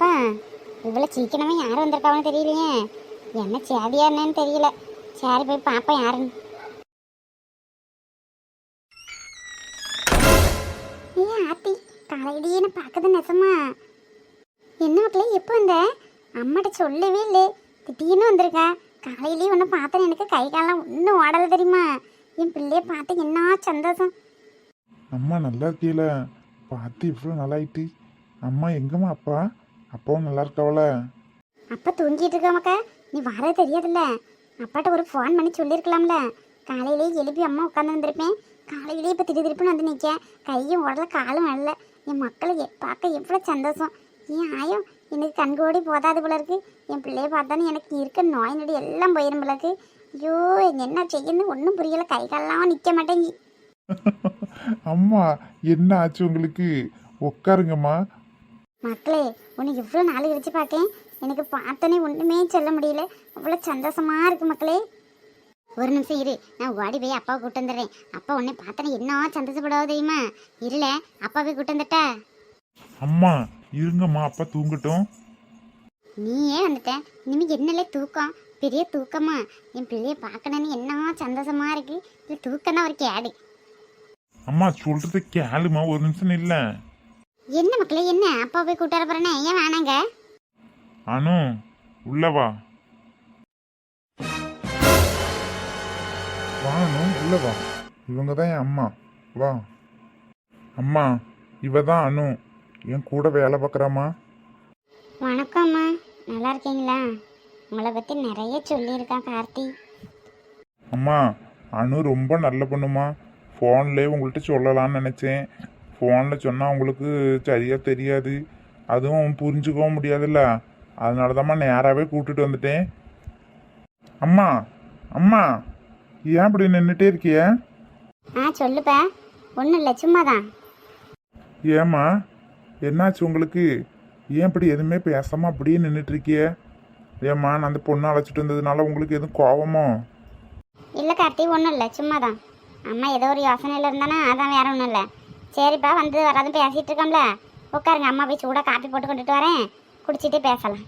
யார் இவ்வளோ சீக்கிரமே யார் வந்திருக்காங்கன்னு தெரியலையே. என்ன சேதியா என்னன்னு தெரியல. சரி போய் பார்ப்பேன் யாருன்னு. ஏ ஆத்தி காலையிலேயே பார்க்குது நெசமா. என்ன மக்களே எப்போ வந்த? அம்மாட்ட சொல்லவே இல்லை. திடீர்னு வந்திருக்கா. காலையிலேயே ஒன்று பார்த்தேன் எனக்கு கை காலம் ஒன்றும் ஓடலை தெரியுமா? என் பிள்ளைய பார்த்து என்ன சந்தோஷம். அம்மா நல்லா இருக்கீல? பார்த்து இவ்வளோ நல்லாயிட்டு அம்மா எங்கம்மா அப்பா? அப்பாவும் நல்லா இருக்காவல? அப்பா தூங்கிட்டு இருக்காமக்கா. நீ வர தெரியாதுல்ல. அப்பாட்ட ஒரு ஃபோன் பண்ணி சொல்லியிருக்கலாம்ல காலையிலேயே எழுப்பி அம்மா உட்காந்து வந்திருப்பேன். காலையிலேயே இப்போ திரு திருப்பின்னு வந்து நிற்க கையும் உடல காலும் வரல என் மக்களை பார்க்க எவ்வளோ சந்தோஷம். ஏன் ஆயம்? எனக்கு கண்கோடி போதாது போல இருக்கு. என் பிள்ளைய பார்த்தானே எனக்கு இருக்க நோய் நொடி எல்லாம் போயிரும் போல இருக்கு. ஐயோ என்ன செய்யணும் ஒன்றும் புரியல. கை காலெல்லாம் நிற்க மாட்டேங்கி. அம்மா என்ன ஆச்சு உங்களுக்கு? உட்காருங்கம்மா. மக்களே உன்னை இவ்வளோ நாள் கழிச்சு பார்க்கேன் எனக்கு பார்த்தோன்னே ஒன்றுமே சொல்ல முடியல. அவ்வளோ சந்தோஷமா இருக்கு மக்களே. ஒரு நிமிஷம் இரு. நான் ஓடி போய் அப்பாவை கூட்டு வந்துடுறேன். அப்பா உன்னை பார்த்தோன்னே என்ன சந்தோஷப்படாவோ தெரியுமா? இருல அப்பாவை கூட்டு வந்துட்டா? அம்மா இருங்கம்மா அப்பா தூங்கட்டும். நீயே வந்துட்ட? இனிமே என்னலே தூக்கம்? பெரிய தூக்கமா? என் பிள்ளைய பார்க்கணுன்னு என்ன சந்தோஷமா இருக்கு? இல்லை தூக்கம் தான் ஒரு கேடு. அம்மா சொல்றது கேளுமா? ஒரு நிமிஷம் இல்லை என்ன மக்களே என்ன? அப்பா போய் கூட்டு வர போறேனே. ஏன் வேணாங்க? அனு உள்ள வா. வா அனு உள்ள வா. இவங்க தான் என் அம்மா. வா. அம்மா இவ தான் அனு. என் கூட வேலை பார்க்குறாம்மா. வணக்கம்மா நல்லா இருக்கீங்களா? உங்களை பற்றி நிறைய சொல்லியிருக்கான் கார்த்தி. அம்மா அனு ரொம்ப நல்ல பொண்ணுமா. ஃபோன்லேயே உங்கள்கிட்ட சொல்லலாம்னு நினச்சேன். ஃபோனில் சொன்னால் உங்களுக்கு சரியாக தெரியாது. அதுவும் புரிஞ்சுக்கவும் முடியாதுல்ல. அதனால தாம்மா நேராகவே கூப்பிட்டுட்டு வந்துட்டேன். அம்மா அம்மா ஏன் இப்படி நின்றுட்டே இருக்கிய? ஆ சொல்லுப்பா. ஒன்றும் இல்லை சும்மா தான் ஏம்மா என்னாச்சு உங்களுக்கு? ஏன் இப்படி எதுவுமே பேசாமல் அப்படியே நின்றுட்டு இருக்கிய? ஏம்மா நான் அந்த பொண்ணை அழைச்சிட்டு வந்ததுனால உங்களுக்கு எதுவும் கோவமோ? இல்லை கார்த்தி ஒன்றும் இல்லை சும்மா தான் அம்மா ஏதோ ஒரு யோசனையில் இருந்தானா அதான் வேற ஒன்றும் இல்லை. சரிப்பா வந்து வராதும் பேசிகிட்டு இருக்கோம்ல. உட்காருங்க அம்மா போய் சூடாக காப்பி போட்டு கொண்டுட்டு வரேன். குடிச்சிட்டு பேசலாம்.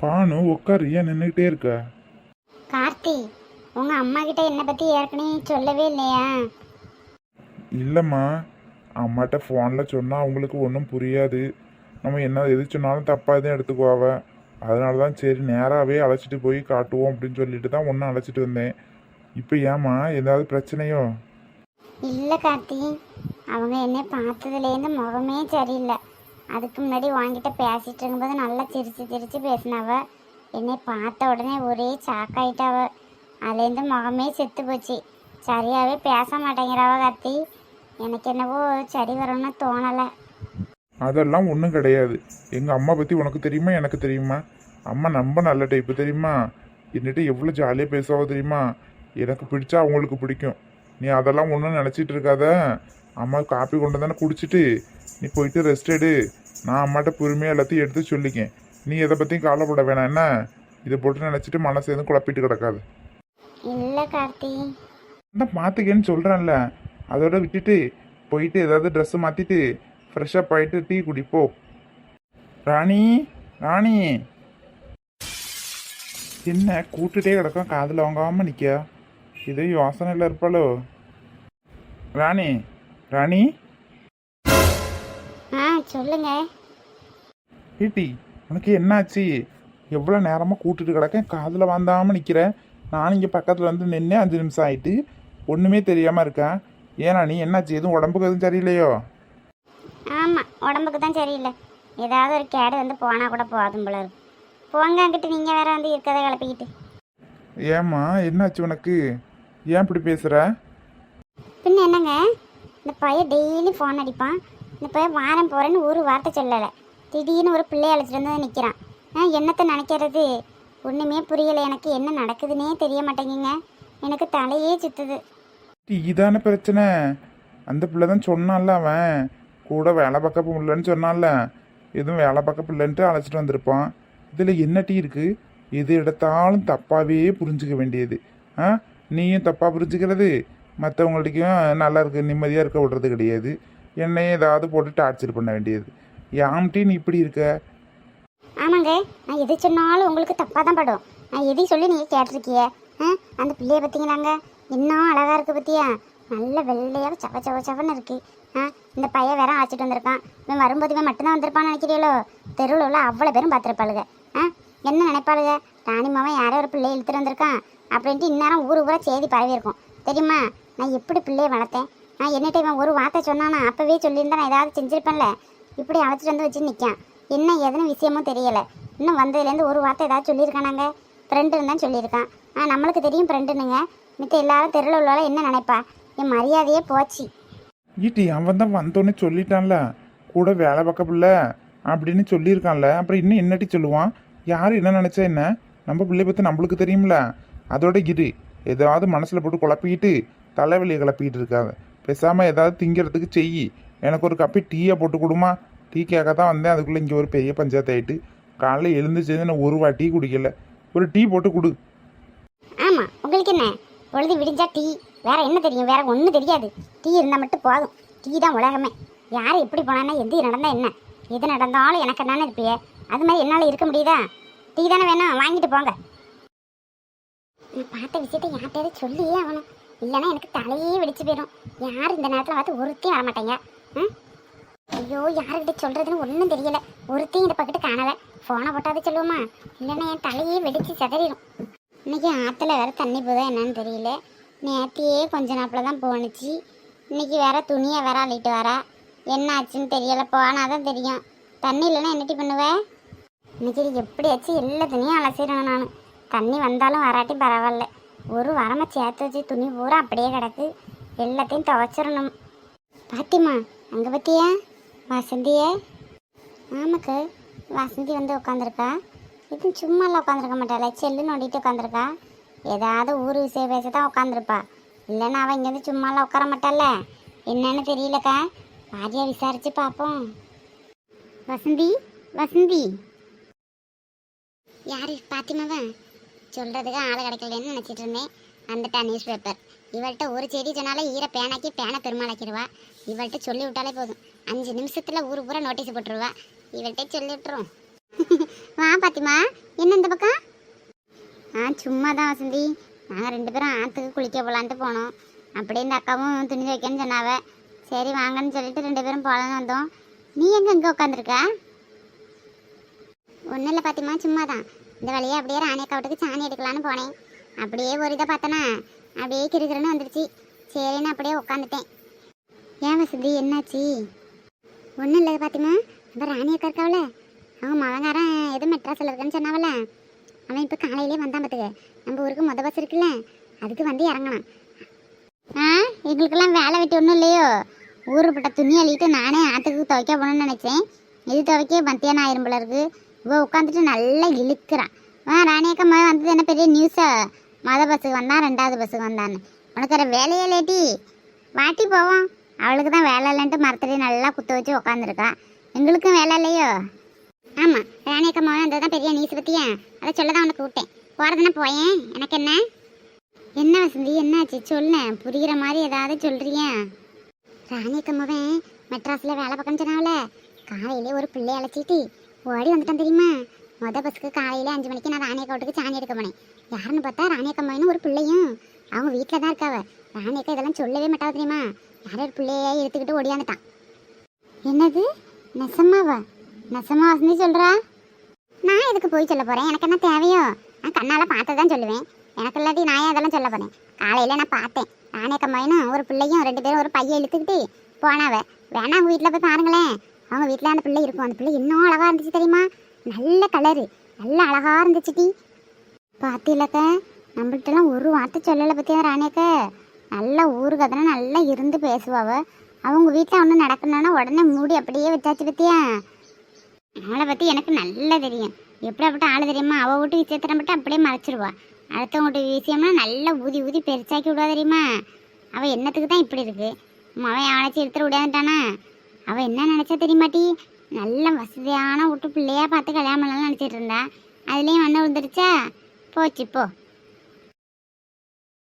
பானு உட்காரு. ஏன் நின்றுக்கிட்டே இருக்க? கார்த்தி உங்கள் அம்மா கிட்ட என்னை பற்றி ஏற்கனவே சொல்லவே இல்லையா? இல்லைம்மா. அம்மாட்ட ஃபோனில் சொன்னால் அவங்களுக்கு ஒன்றும் புரியாது. நம்ம என்ன எது சொன்னாலும் தப்பாக தான் எடுத்துக்குவாவ அதனால தான் சரி நேராகவே அழைச்சிட்டு போய் காட்டுவோம் அப்படின்னு சொல்லிட்டு தான் ஒன்றும் அழைச்சிட்டு வந்தேன். இப்போ ஏம்மா ஏதாவது பிரச்சனையோ? இல்லை கார்த்தி. அவங்க என்னை பார்த்ததுலேருந்து முகமே சரியில்லை. அதுக்கு முன்னாடி வாங்கிட்ட பேசிகிட்டு இருக்கும்போது நல்லா சிரித்து சிரித்து பேசினவ. என்னை பார்த்த உடனே ஒரே சாக்காயிட்டாவ அதுலேருந்து முகமே செத்து போச்சு. சரியாகவே பேச மாட்டேங்கிறவ கார்த்தி. எனக்கு என்னவோ சரி வரும்னு தோணலை. அதெல்லாம் ஒன்றும் கிடையாது. எங்கள் அம்மா பற்றி உனக்கு தெரியுமா எனக்கு தெரியுமா? அம்மா ரொம்ப நல்ல டைப்பு தெரியுமா? என்னட்டு எவ்வளோ ஜாலியாக பேசுவா தெரியுமா? எனக்கு பிடிச்சா அவங்களுக்கு பிடிக்கும். நீ அதெல்லாம் ஒன்றும் நினச்சிட்டு இருக்காத அம்மா காப்பி கொண்டு தானே குடிச்சிட்டு நீ போயிட்டு ரெஸ்ட் எடு. நான் அம்மாட்ட பொறுமையாக எல்லாத்தையும் எடுத்து சொல்லிக்கேன். நீ எதை பற்றியும் கவலைப்பட வேணாம். என்ன? இதை போட்டு நினச்சிட்டு மனசு எதுவும் குழப்பிட்டு கிடக்காது. இல்லை கார்த்தி. தான் பார்த்துக்கேன்னு சொல்கிறேன்ல அதோட விட்டுட்டு போயிட்டு ஏதாவது ட்ரெஸ்ஸு மாற்றிட்டு ஃப்ரெஷ்ஷப் ஆகிட்டு டீ குடிப்போ ராணி ராணி. என்ன கூட்டுட்டே கிடக்கும் காதில் வாங்காமல் நிற்க இதே யோசனையில் இருப்பாளோ ராணி ராணி ஆ சொல்லுங்க ஏட்டி உனக்கு என்னாச்சு எவ்வளோ நேரமாக கூட்டுட்டு கிடக்கேன் காதில் வாந்தாமல் நிற்கிறேன் நானும் இங்கே பக்கத்தில் வந்து நின்று அஞ்சு நிமிஷம் ஆயிட்டு ஒன்றுமே தெரியாமல் இருக்கேன் ஏன் ராணி என்னாச்சு எதுவும் உடம்புக்கு எதுவும் சரியில்லையோ ஆமாம் உடம்புக்கு தான் சரியில்லை ஏதாவது ஒரு கேடு வந்து போனால் கூட போதும் போல போங்க அங்கிட்டு நீங்கள் வேற வந்து இருக்கதை கிளப்பிக்கிட்டு ஏம்மா என்னாச்சு உனக்கு ஏன் இப்படி பேசுகிற பின்ன என்னங்க? இந்த பையன் டெய்லி ஃபோன் அடிப்பான். இந்த பையன் வாரம் போகிறேன்னு ஒரு வார்த்தை சொல்லலை. திடீர்னு ஒரு பிள்ளைய அழைச்சிட்டு வந்து நிற்கிறான் ஆ என்னத்தை நினைக்கிறது? ஒன்றுமே புரியலை. எனக்கு என்ன நடக்குதுன்னே தெரிய மாட்டேங்குங்க. எனக்கு தலையே சுத்துது. இதான பிரச்சனை? அந்த பிள்ளை தான் சொன்னான்ல அவன். கூட வேலை பார்க்க பிள்ளைன்னு சொன்னான்ல. எதுவும் வேலை பார்க்க பிள்ளைன்ட்டு அழைச்சிட்டு வந்திருப்பான். இதில் என்ன டீ இருக்கு? எது எடுத்தாலும் தப்பாகவே புரிஞ்சுக்க வேண்டியது. ஆ நீயும் தப்பாக புரிஞ்சுக்கிறது. மற்றவங்கள்ட்டையும் நல்லா இருக்க நிம்மதியாக இருக்க விடுறது கிடையாது. என்னையும் ஏதாவது போட்டு டார்ச்சர் பண்ண வேண்டியது. யாம்டி நீ இப்படி இருக்க? ஆமாங்க. நான் எது சொன்னாலும் உங்களுக்கு தப்பாக தான் படும். நான் எதையும் சொல்லி நீங்கள் கேட்டிருக்கிய ஆ? அந்த பிள்ளைய பார்த்தீங்களாங்க? இன்னும் அழகாக இருக்குது பற்றியா நல்ல வெள்ளையாக சவ சவ சவன்னு இருக்கு. ஆ? இந்த பையன் வேற அழைச்சிட்டு வந்திருக்கான். இவன் வரும்போது இவன் மட்டும்தான் வந்திருப்பான்னு நினைக்கிறீங்களோ? தெருவில் உள்ள அவ்வளோ பேரும் பார்த்துருப்பாளுங்க. ஆ? என்ன நினைப்பாளுங்க? ராணி மாமன் யாரோ ஒரு பிள்ளையை இழுத்துட்டு வந்திருக்கான். அப்படின்ட்டு இந்நேரம் ஊர் ஊரா செய்தி பரவி தெரியுமா? நான் எப்படி பிள்ளையை வளர்த்தேன்? நான் என்னட்ட இவன் ஒரு வார்த்தை சொன்னானா அப்போவே சொல்லியிருந்தா நான் ஏதாவது செஞ்சிருப்பேன்ல? இப்படி அழைச்சிட்டு வந்து வச்சு நிற்கான் என்ன எதுன்னு விஷயமும் தெரியலை. இன்னும் வந்ததுலேருந்து ஒரு வார்த்தை ஏதாவது சொல்லியிருக்கானாங்க? ஃப்ரெண்டுன்னு தான் சொல்லியிருக்கான். ஆ நம்மளுக்கு தெரியும் ஃப்ரெண்டுனுங்க மித்த எல்லாரும் தெருவில் உள்ளால என்ன நினைப்பா? என் மரியாதையே போச்சு. ஈட்டி அவன் தான் வந்தோன்னு சொல்லிட்டான்ல. கூட வேலை பார்க்க பிள்ளை அப்படின்னு சொல்லியிருக்கான்ல. அப்புறம் இன்னும் என்னட்டி சொல்லுவான்? யார் என்ன நினச்சா என்ன? நம்ம பிள்ளை பற்றி நம்மளுக்கு தெரியும்ல. அதோட இரு. ஏதாவது மனசில் போட்டு குழப்பிக்கிட்டு தலைவலியை கிளப்பிக்கிட்டு இருக்காங்க பேசாமல் ஏதாவது திங்கிறதுக்கு செய் எனக்கு ஒரு கப்பி டீயை போட்டு கொடுமா. டீ கேட்க தான் வந்தேன். அதுக்குள்ளே இங்கே ஒரு பெரிய பஞ்சாயத்து ஆகிட்டு காலைல எழுந்துச்சு நான் ஒரு வா டீ குடிக்கல. ஒரு டீ போட்டு கொடு. ஆமாம் உங்களுக்கு என்ன? பொழுது விடிஞ்சா டீ. வேற என்ன தெரியும்? வேற ஒன்றும் தெரியாது. டீ இருந்தால் மட்டும் போதும். டீ தான் உலகமே. யார் எப்படி போனான்னா எது நடந்தால் என்ன? எது நடந்தாலும் எனக்கு என்னன்னு இருப்பியே அது மாதிரி என்னால் இருக்க முடியுதா? டீ தானே வேணும். வாங்கிட்டு போங்க. நீ பார்த்த விஷயத்த யார்கிட்டயாவது சொல்லியே ஆகணும். இல்லைன்னா எனக்கு தலையே வெடிச்சு போயிடும். யார் இந்த நேரத்தில் பார்த்து ஒருத்தையும் வரமாட்டேங்க ம்? ஐயோ யார்கிட்ட சொல்கிறதுன்னு ஒன்றும் தெரியல. ஒருத்தையும் இந்த பக்கத்து காணலை. ஃபோனை போட்டாவது சொல்லுவோமா? இல்லைன்னா என் தலையே வெடிச்சு செதறிடும். இன்றைக்கி ஆற்றுல வேறு தண்ணி போதா என்னன்னு தெரியல. நேற்றையே கொஞ்ச நாப்பில் தான் போணுச்சு. இன்னைக்கு வேற துணியை வேற அள்ளிட்டு வரா. என்ன ஆச்சுன்னு போனால் தான் தெரியும். தண்ணி இல்லைன்னா என்னட்டி பண்ணுவேன் இன்னைக்கு எப்படியாச்சும் எல்லா துணியும் அலசிடணும் நான். தண்ணி வந்தாலும் வராட்டி பரவாயில்ல. ஒரு வாரமாக சேர்த்து வச்சு துணி பூரா அப்படியே கிடக்கு. எல்லாத்தையும் துவைச்சிடணும். பாத்திமா அங்கே பற்றியா வசந்தியே? ஆமாக்கு வசந்தி வந்து உட்காந்துருக்கா இது சும்மாலாம் உட்காந்துருக்க மாட்டாளே செல்லு நோண்டிட்டு உட்காந்துருக்கா ஏதாவது ஊர் விஷயம் பேச தான் உட்காந்துருப்பா இல்லைன்னா அவள் இங்கேருந்து சும்மாலாம் உட்கார மாட்டாள்ல என்னன்னு தெரியலக்கா? பாதியாக விசாரிச்சு பார்ப்போம் வசந்தி வசந்தி. யாரு பாத்திமாவா? சொல்கிறதுக்கு ஆள் கிடைக்கலன்னு நினச்சிட்டு இருந்தேன். வந்துட்டா நியூஸ் பேப்பர் இவள்கிட்ட ஒரு செடி சொன்னாலே ஈர பேனாக்கி பேனை பெருமாளாக்கிடுவா. இவள்கிட்ட சொல்லி விட்டாலே போதும். அஞ்சு நிமிஷத்தில் ஊர் பூரா நோட்டீஸ் போட்டுருவா. இவள்கிட்ட சொல்லி விட்டுரும் வா பாத்திமா என்ன இந்த பக்கம்? ஆ சும்மா தான் வசந்தி. நாங்கள் ரெண்டு பேரும் ஆற்றுக்கு குளிக்க போகலான்ட்டு போனோம். அப்படியே இந்த அக்காவும் துணி வைக்கன்னு சொன்னாவ. சரி வாங்கன்னு சொல்லிட்டு ரெண்டு பேரும் போகலான்னு வந்தோம். நீ எங்கே இங்கே உட்காந்துருக்க ஒன்றும் இல்லை பாத்திமா சும்மா தான் இந்த வழியாக அப்படியே ராணி வீட்டுக்கு சாணி எடுக்கலான்னு போனேன். அப்படியே ஒரு இதை பார்த்தனா அப்படியே கிருக்கிறன்னு வந்துடுச்சு. சரின்னு அப்படியே உட்காந்துட்டேன் ஏன் வசதி என்னாச்சு? ஒன்றும் இல்லை பாத்திமா. ராணி அக்கா இருக்காவல அவன் மகங்காரன் எதுவும் மெட்ராஸில் இருக்குன்னு சொன்னாவில்ல அவன் இப்போ காலையிலே வந்தான் பார்த்துக்க நம்ம ஊருக்கு மொத பஸ் இருக்குல்ல. அதுக்கு வந்து இறங்கணும் ஆ? எங்களுக்கெல்லாம் வேலை வெட்டி ஒன்றும் இல்லையோ? ஊருப்பட்ட துணி அழிக்கிட்டு நானே ஆற்றுக்கு துவைக்க போகணும்னு நினச்சேன். இது துவைக்க மத்தியானம் ஆயிரம் போல இருக்குது இவ உட்காந்துட்டு நல்லா இழுக்கிறான் ஆ ராணியக்கா மத வந்தது என்ன பெரிய நியூஸா மத பஸ்ஸுக்கு வந்தான் ரெண்டாவது பஸ்ஸுக்கு வந்தான்னு. உனக்கு வேற வேலையே லேட்டி வாட்டி போவோம். அவளுக்கு தான் வேலை இல்லைன்ட்டு மரத்தடி நல்லா குத்த வச்சு உட்காந்துருக்கா எங்களுக்கும் வேலை இல்லையோ? ஆமாம் ராணியக்கா மகன் வந்தது தான் பெரிய நியூஸ் பற்றியா அதை சொல்ல தான் உனக்கு விட்டேன். போகிறதுனா போயேன். எனக்கு என்ன? என்ன வசந்தி என்னாச்சு? சொல்ல. புரிகிற மாதிரி ஏதாவது சொல்கிறியா ராணியக்கா மகன் மெட்ராஸில் வேலை பார்க்கன்னு சொன்னாவில. காலையிலே ஒரு பிள்ளை அழைச்சிட்டு ஓடி வந்துட்டேன் தெரியுமா? மொத பஸ்ஸுக்கு காலையில் அஞ்சு மணிக்கு நான் ராணியக்கோட்டுக்கு சாணி எடுக்க போனேன். யாருன்னு பார்த்தா ராணியக்கம்மாயினு ஒரு பிள்ளையும். அவங்க வீட்டில் தான் இருக்காவ. ராணியக்கா இதெல்லாம் சொல்லவே மாட்டாவ தெரியுமா? யாரோ ஒரு பிள்ளையே எடுத்துக்கிட்டு ஓடியாந்துட்டான் என்னது? நெசமாவா? நெசமா வசந்தி சொல்கிறா நான் எதுக்கு போய் சொல்ல போகிறேன் எனக்கு என்ன தேவையோ? நான் கண்ணால் பார்த்து தான் சொல்லுவேன். எனக்கு இல்லாட்டி நான் அதெல்லாம் சொல்ல போகிறேன் காலையில் நான் பார்த்தேன். ராணியக்கம்மாயினும் ஒரு பிள்ளையும் ரெண்டு பேரும் ஒரு பையன் இழுத்துக்கிட்டு போனாவ. வேணா அவங்க வீட்டில் போய் பாருங்களேன். அவங்க வீட்டில் அந்த பிள்ளை இருக்கும். அந்த பிள்ளை இன்னும் அழகாக இருந்துச்சு தெரியுமா? நல்ல கலரு நல்ல அழகாக இருந்துச்சு டி. பாத்தியிலக்க நம்மள்ட்டலாம் ஒரு வார்த்தை சொல்லலை பற்றியா ராணியக்க? நல்ல ஊரு கதனை நல்லா இருந்து பேசுவாவ. அவங்க வீட்டில் ஒன்று நடக்கணும்னா உடனே மூடி அப்படியே வச்சாச்சு பற்றியா அவளை பற்றி எனக்கு நல்லா தெரியும். எப்படிப்பட்ட ஆள் தெரியுமா? அவள் வீட்டு விஷயத்தை மட்டும் அப்படியே மறைச்சிருவா. அடுத்தவங்க வீட்டு விஷயம்னா நல்லா ஊதி ஊதி பெருசாக்கி விடுவா தெரியுமா? அவள் என்னத்துக்கு தான் இப்படி இருக்கு? அவன் அவனைச்சு எடுத்துட்டு விடாதுட்டானா அவள் என்ன நினச்சா தெரியுமாட்டி? நல்ல வசதியான விட்டு பிள்ளையா பார்த்து கல்யாணம் பண்ணலாம்னு நினச்சிட்டு இருந்தா. அதுலேயும் மண்ணை விழுந்துருச்சா? போச்சு போ.